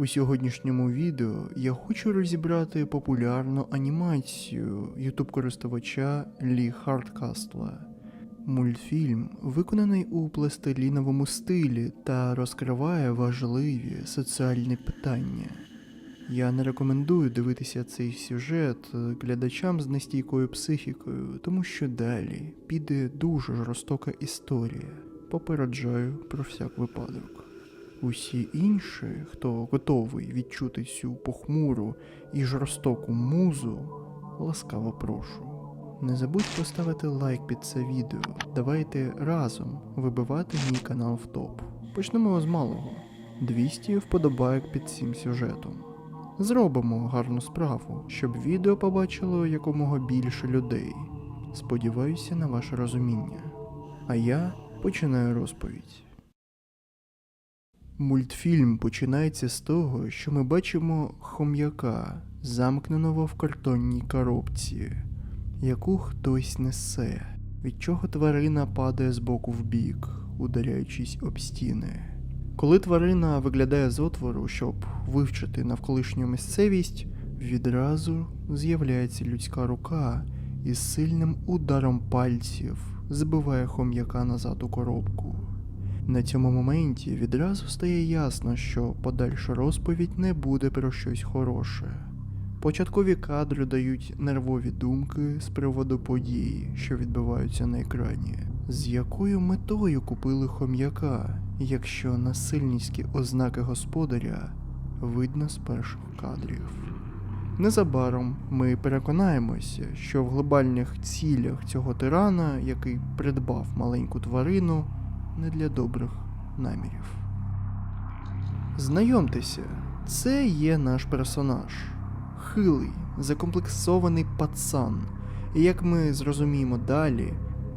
У сьогоднішньому відео я хочу розібрати популярну анімацію ютуб користувача Лі Хардкастла. Мультфільм виконаний у пластиліновому стилі та розкриває важливі соціальні питання. Я не рекомендую дивитися цей сюжет глядачам з нестійкою психікою, тому що далі піде дуже жорстока історія. Попереджаю про всяк випадок. Усі інші, хто готовий відчути цю похмуру і жорстоку музу, ласкаво прошу. Не забудь поставити лайк під це відео. Давайте разом вибивати мій канал в топ. Почнемо з малого. 200 вподобайок під цим сюжетом. Зробимо гарну справу, щоб відео побачило якомога більше людей. Сподіваюся на ваше розуміння. А я починаю розповідь. Мультфільм починається з того, що ми бачимо хом'яка, замкненого в картонній коробці, яку хтось несе, від чого тварина падає з боку в бік, ударяючись об стіни. Коли тварина виглядає з отвору, щоб вивчити навколишню місцевість, відразу з'являється людська рука і з сильним ударом пальців збиває хом'яка назад у коробку. На цьому моменті відразу стає ясно, що подальша розповідь не буде про щось хороше. Початкові кадри дають нервові думки з приводу подій, що відбуваються на екрані. З якою метою купили хом'яка, якщо насильницькі ознаки господаря видно з перших кадрів. Незабаром ми переконаємося, що в глобальних цілях цього тирана, який придбав маленьку тварину, не для добрих намірів. Знайомтеся, це є наш персонаж. Хилий, закомплексований пацан. І як ми зрозуміємо далі,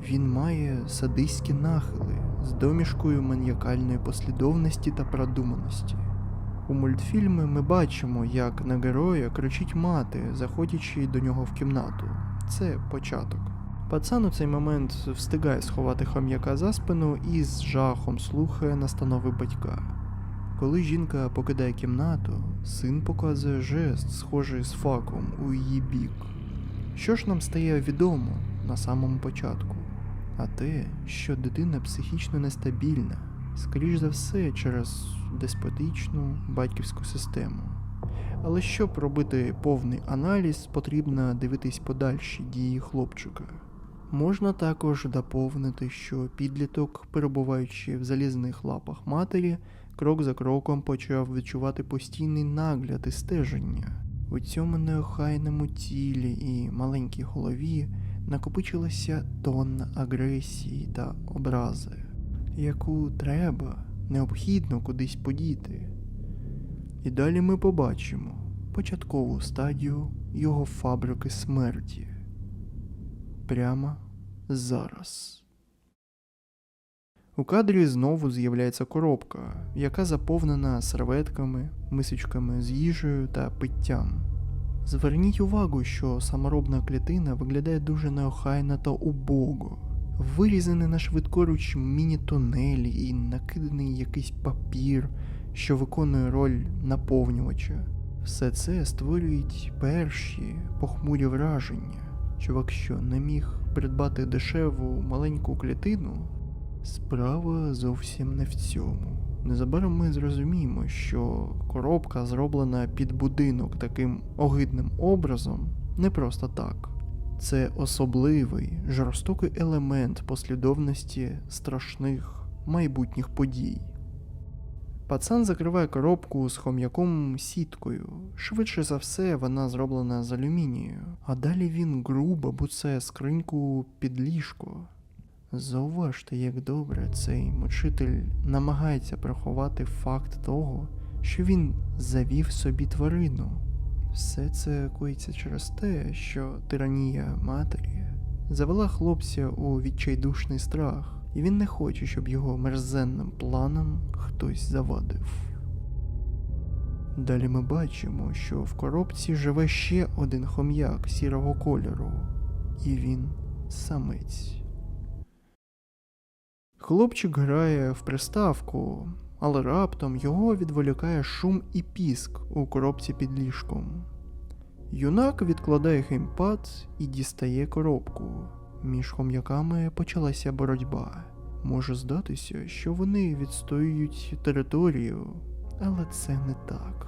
він має садистські нахили з домішкою маніакальної послідовності та продуманості. У мультфільмі ми бачимо, як на героя кричить мати, заходячи до нього в кімнату. Це початок. Пацан у цей момент встигає сховати хам'яка за спину і з жахом слухає настанови батька. Коли жінка покидає кімнату, син показує жест, схожий з факом у її бік. Що ж нам стає відомо на самому початку? А те, що дитина психічно нестабільна, скоріш за все, через деспотичну батьківську систему. Але щоб робити повний аналіз, потрібно дивитись подальші дії хлопчика. Можна також доповнити, що підліток, перебуваючи в залізних лапах матері, крок за кроком почав відчувати постійний нагляд і стеження. У цьому неохайному тілі і маленькій голові накопичилася тонна агресії та образи, яку треба необхідно кудись подіти. І далі ми побачимо початкову стадію його фабрики смерті. Прямо зараз. У кадрі знову з'являється коробка, яка заповнена серветками, мисочками з їжею та питтям. Зверніть увагу, що саморобна клітина виглядає дуже неохайно та убого. Вирізаний на швидкоруч міні-тунелі і накиданий якийсь папір, що виконує роль наповнювача. Все це створюють перші похмурі враження. Чувак, що не міг придбати дешеву маленьку клітину, справа зовсім не в цьому. Незабаром ми зрозуміємо, що коробка зроблена під будинок таким огидним образом не просто так. Це особливий жорстокий елемент послідовності страшних майбутніх подій. Пацан закриває коробку з хом'яком сіткою. Швидше за все, вона зроблена з алюмінію, а далі він грубо буцає скриньку під ліжко. Зауважте, як добре цей мучитель намагається приховати факт того, що він завів собі тварину. Все це коїться через те, що тиранія матері завела хлопця у відчайдушний страх, і він не хоче, щоб його мерзенним планам хтось завадив. Далі ми бачимо, що в коробці живе ще один хом'як сірого кольору, і він самець. Хлопчик грає в приставку, але раптом його відволікає шум і піск у коробці під ліжком. Юнак відкладає геймпад і дістає коробку. Між хом'яками почалася боротьба. Може здатися, що вони відстоюють територію, але це не так.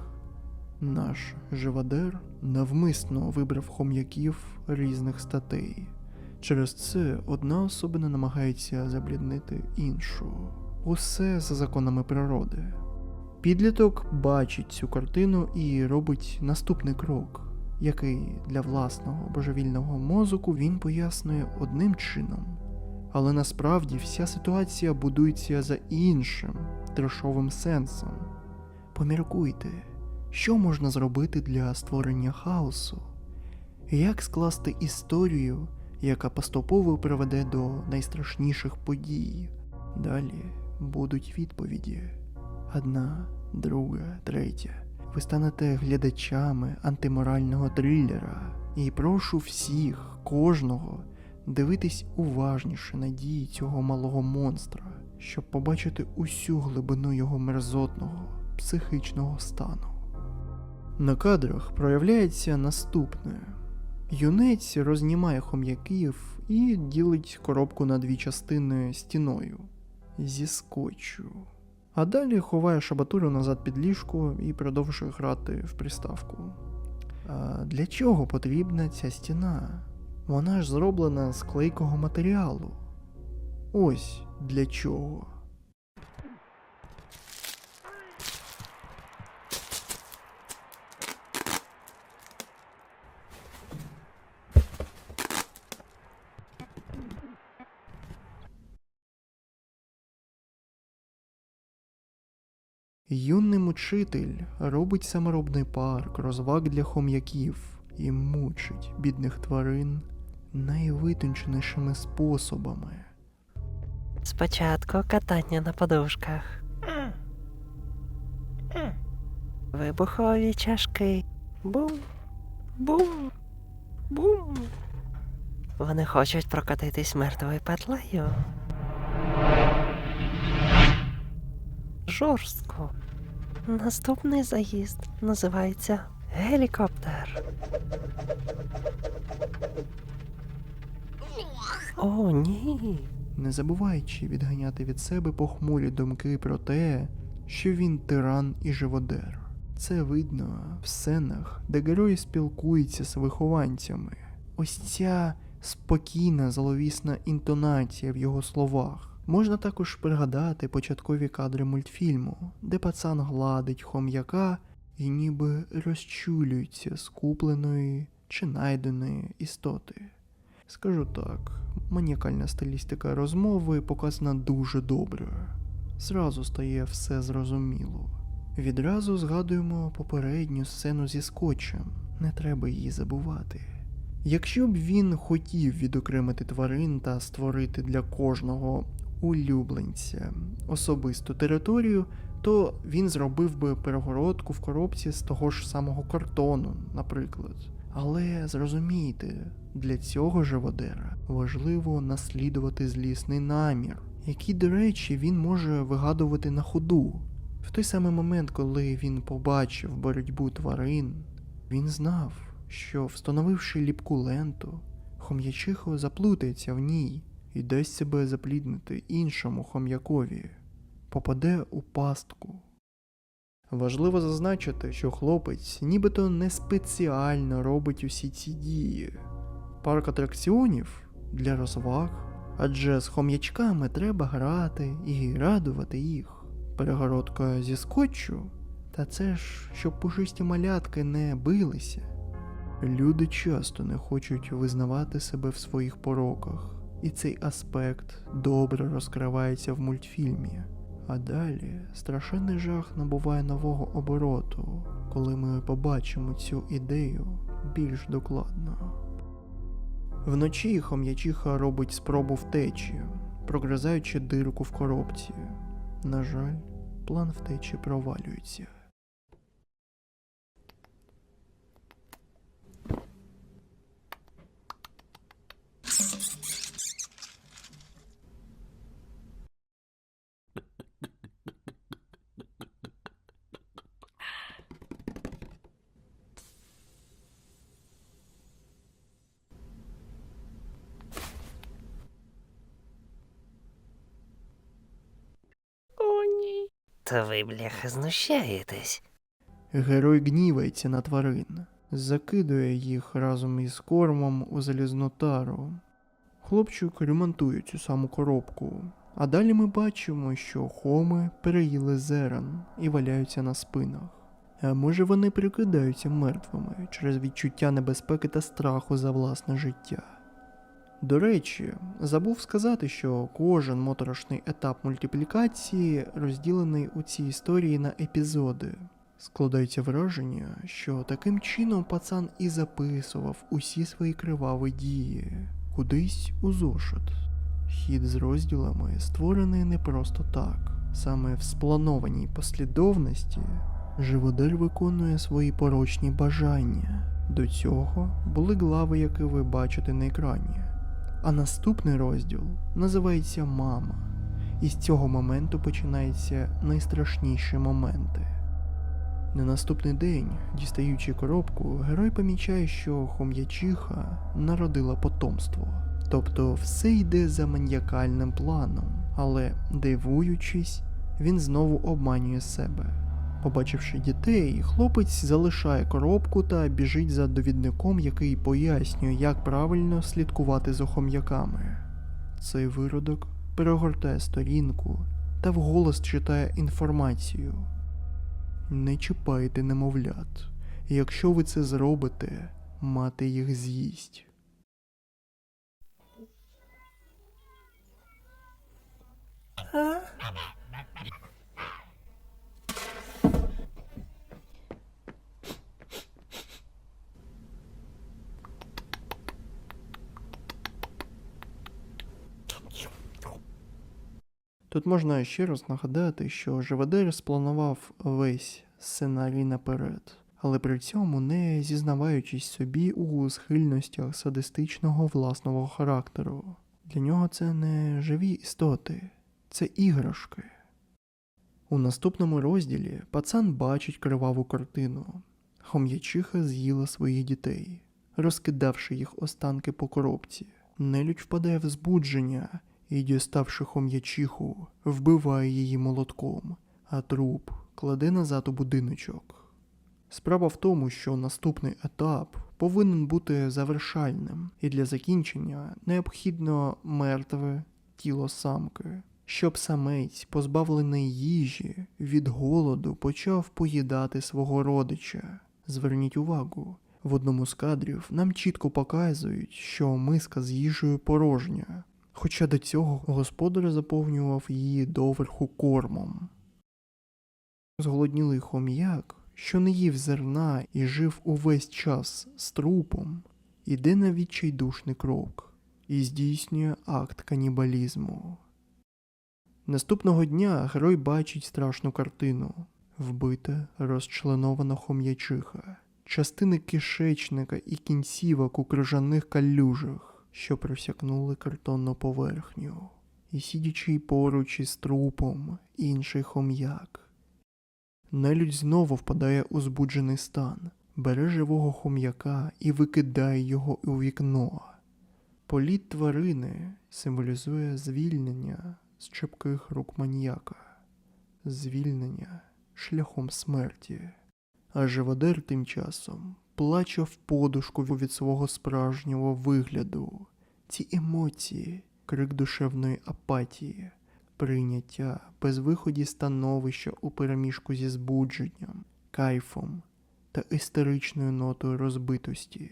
Наш живодер навмисно вибрав хом'яків різних статей. Через це одна особина намагається забліднити іншу. Усе за законами природи. Підліток бачить цю картину і робить наступний крок, який для власного божевільного мозку він пояснює одним чином. Але насправді вся ситуація будується за іншим трешовим сенсом. Поміркуйте, що можна зробити для створення хаосу, як скласти історію, яка поступово приведе до найстрашніших подій. Далі будуть відповіді. Одна, друга, третя. Ви станете глядачами антиморального трилера. І прошу всіх, кожного, дивитись уважніше на дії цього малого монстра, щоб побачити усю глибину його мерзотного психічного стану. На кадрах проявляється наступне. Юнець рознімає хом'яків і ділить коробку на дві частини стіною зі скотчу. А далі ховає шабатулю назад під ліжко і продовжує грати в приставку. А для чого потрібна ця стіна? Вона ж зроблена з клейкого матеріалу. Ось для чого. Юний мучитель робить саморобний парк розваг для хом'яків і мучить бідних тварин найвитонченішими способами. Спочатку катання на подушках. Вибухові чашки. Бум. Бум. Бум. Вони хочуть прокатитись мертвою петлею. Жорстко. Наступний заїзд називається гелікоптер. О, ні. не забуваючи відганяти від себе похмурі думки про те, що він тиран і живодер. Це видно в сценах, де герої спілкуються з вихованцями. Ось ця спокійна зловісна інтонація в його словах. Можна також пригадати початкові кадри мультфільму, де пацан гладить хом'яка і ніби розчулюється з купленої чи найденої істоти. Скажу так, маніакальна стилістика розмови показана дуже добре. Зразу стає все зрозуміло. Відразу згадуємо попередню сцену зі скотчем, не треба її забувати. Якщо б він хотів відокремити тварин та створити для кожного улюбленця особисту територію, то він зробив би перегородку в коробці з того ж самого картону, наприклад. Але зрозумійте, для цього живодера важливо наслідувати злісний намір, який, до речі, він може вигадувати на ходу. В той самий момент, коли він побачив боротьбу тварин, він знав, що, встановивши ліпку ленту, хом'ячихо заплутається в ній і дасть себе запліднити іншому хом'якові, попаде у пастку. Важливо зазначити, що хлопець нібито не спеціально робить усі ці дії. Парк атракціонів для розваг, адже з хом'ячками треба грати і радувати їх. Перегородка зі скотчу, та це ж, щоб пушисті малятки не билися. Люди часто не хочуть визнавати себе в своїх пороках, і цей аспект добре розкривається в мультфільмі. А далі страшенний жах набуває нового обороту, коли ми побачимо цю ідею більш докладно. Вночі хом'ячиха робить спробу втечі, прогризаючи дирку в коробці. На жаль, план втечі провалюється. Та ви, бляха, знущаєтесь. Герой гнівається на тварин, закидує їх разом із кормом у залізну тару. Хлопчик ремонтує цю саму коробку. А далі ми бачимо, що хоми переїли зерен і валяються на спинах. А може вони прикидаються мертвими через відчуття небезпеки та страху за власне життя. До речі, забув сказати, що кожен моторошний етап мультиплікації розділений у цій історії на епізоди. Складається враження, що таким чином пацан і записував усі свої криваві дії кудись у зошит. Хід з розділами створений не просто так. Саме в спланованій послідовності живодар виконує свої порочні бажання. До цього були глави, які ви бачите на екрані. А наступний розділ називається Мама. І з цього моменту починаються найстрашніші моменти. На наступний день, дістаючи коробку, герой помічає, що хом'ячиха народила потомство. Тобто все йде за маніакальним планом, але, дивуючись, він знову обманює себе. Побачивши дітей, хлопець залишає коробку та біжить за довідником, який пояснює, як правильно слідкувати за хом'яками. Цей виродок перегортає сторінку та вголос читає інформацію. Не чіпайте немовлят. Якщо ви це зробите, мати їх з'їсть. Тут можна ще раз нагадати, що Живодер спланував весь сценарій наперед, але при цьому не зізнаваючись собі у схильностях садистичного власного характеру. Для нього це не живі істоти, це іграшки. У наступному розділі пацан бачить криваву картину. Хом'ячиха з'їла своїх дітей, розкидавши їх останки по коробці. Нелюдь впадає в збудження і, діставши хом'ячиху, вбиває її молотком, а труп кладе назад у будиночок. Справа в тому, що наступний етап повинен бути завершальним, і для закінчення необхідно мертве тіло самки, щоб самець, позбавлений їжі, від голоду почав поїдати свого родича. Зверніть увагу, в одному з кадрів нам чітко показують, що миска з їжею порожня, хоча до цього господар заповнював її доверху кормом. Зголоднілий хом'як, що не їв зерна і жив увесь час з трупом, іде на відчайдушний крок і здійснює акт канібалізму. Наступного дня герой бачить страшну картину вбита, розчленована хом'ячиха, частини кишечника і кінцівок у крижаних калюжах, що просякнули картонну поверхню, і сидячи поруч із трупом інший хом'як. Нелюдь знову впадає у збуджений стан, бере живого хом'яка і викидає його у вікно. Політ тварини символізує звільнення з чепких рук маніяка, звільнення шляхом смерті. А живодер тим часом плаче в подушку від свого справжнього вигляду. Ці емоції, крик душевної апатії, прийняття безвиході становища у переміжку зі збудженням, кайфом та істеричною нотою розбитості.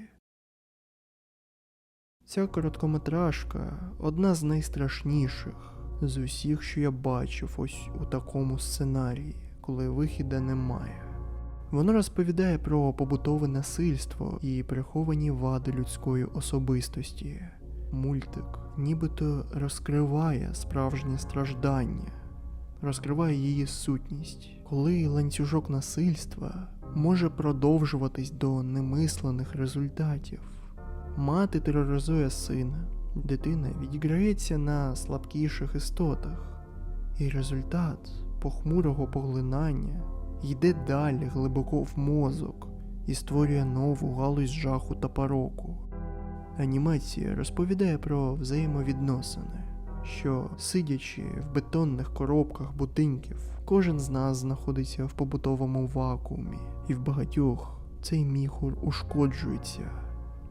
Ця короткометражка одна з найстрашніших з усіх, що я бачив ось у такому сценарії, коли вихіда немає. Вона розповідає про побутове насильство і приховані вади людської особистості. Мультик нібито розкриває справжнє страждання, розкриває її сутність, коли ланцюжок насильства може продовжуватись до немислених результатів. Мати тероризує сина, дитина відіграється на слабкіших істотах, і результат похмурого поглинання йде далі глибоко в мозок і створює нову галузь жаху та пороку. Анімація розповідає про взаємовідносини, що, сидячи в бетонних коробках будинків, кожен з нас знаходиться в побутовому вакуумі, і в багатьох цей міхур ушкоджується.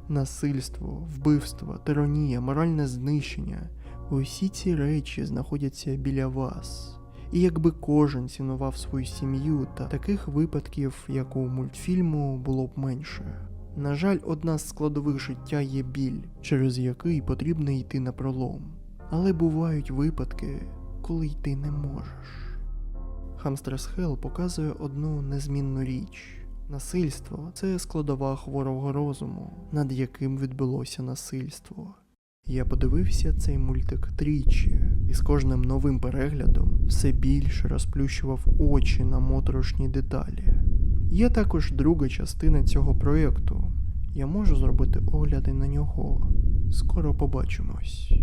Насильство, вбивство, тиранія, моральне знищення усі ці речі знаходяться біля вас. І якби кожен цінував свою сім'ю, та таких випадків, як у мультфільму, було б менше. На жаль, одна з складових життя є біль, через який потрібно йти на пролом. Але бувають випадки, коли йти не можеш. Хамстерс Хелл показує одну незмінну річ. Насильство це складова хворого розуму, над яким відбулося насильство. Я подивився цей мультик тричі, і з кожним новим переглядом все більше розплющував очі на моторошні деталі. Є також друга частина цього проєкту. Я можу зробити огляди на нього. Скоро побачимось.